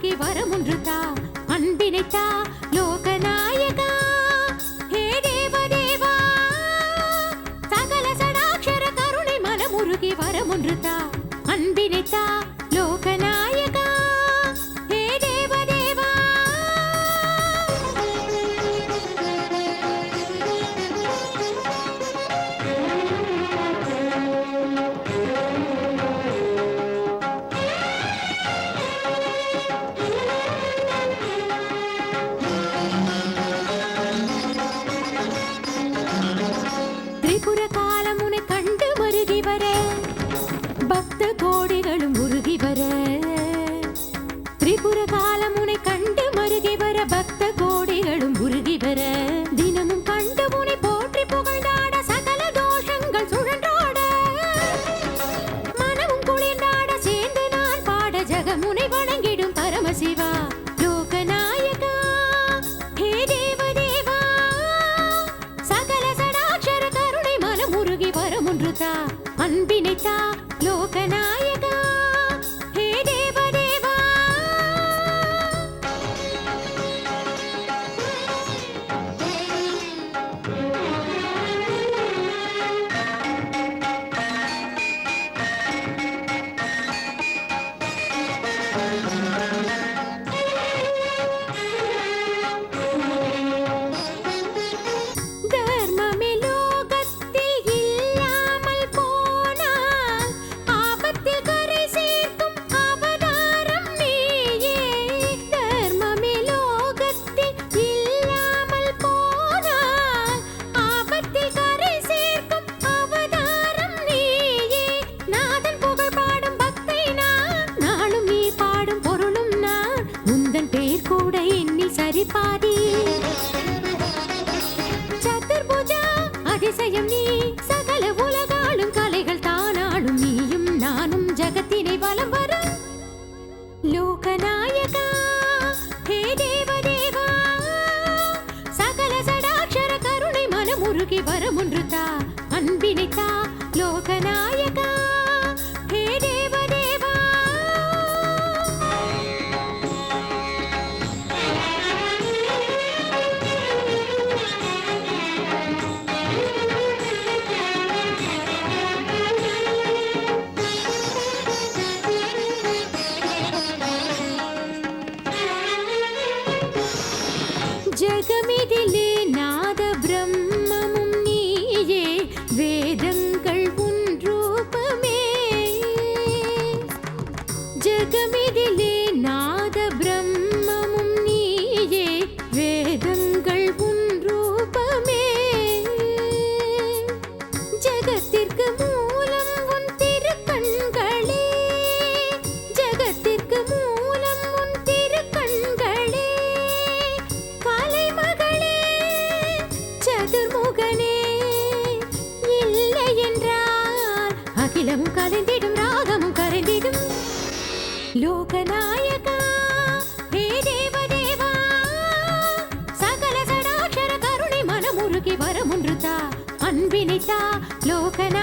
மனமுருகி வரமுன்றுதா அன்பினைத்தா வர பக்த கோடிகளும் உருகி வர திரிபுர காலம் உன்னை கண்டு மருகி வர பக்த கோடிகளும் உருகி வர தினமும் கண்டு உன்னை போற்றி புகழ்ந்தாட சகல தோஷங்கள் சுழன்றாட மனமும் குளிர்ந்தாட சேர்ந்து நான் பாட ஜகமுனை வணங்கிடும் பரமசிவா. லோகநாயகா ஹே தேவதேவா சகல சடாட்சர கருணை மனமுருகி வரமுன்றுதா அன்பினைத்தா லோகநாயகா. ஹே தேவதேவா தர்மமே மனமுருகி வரமுன்றுதா? அன்பினைத்தா? லோகநாயகா ஜகமிதிலே நாத பிரம்மமும் நீயே வேதங்கள் உன் ரூபமே. ஜகத்திற்கு மூலம் உன் திருக்கண்களே ஜகத்திற்கு மூலம் உன் திருக்கண்களே. கலைமகளே சதுர்முகனே இல்லை என்றால் அகிலம் கலைந்திடும். லோகநாயகா ஹே தேவதேவா சகல சடாட்சர கருணை மனமுருகி வரமுன்றுதா அன்பினைத்தா லோகநாயகா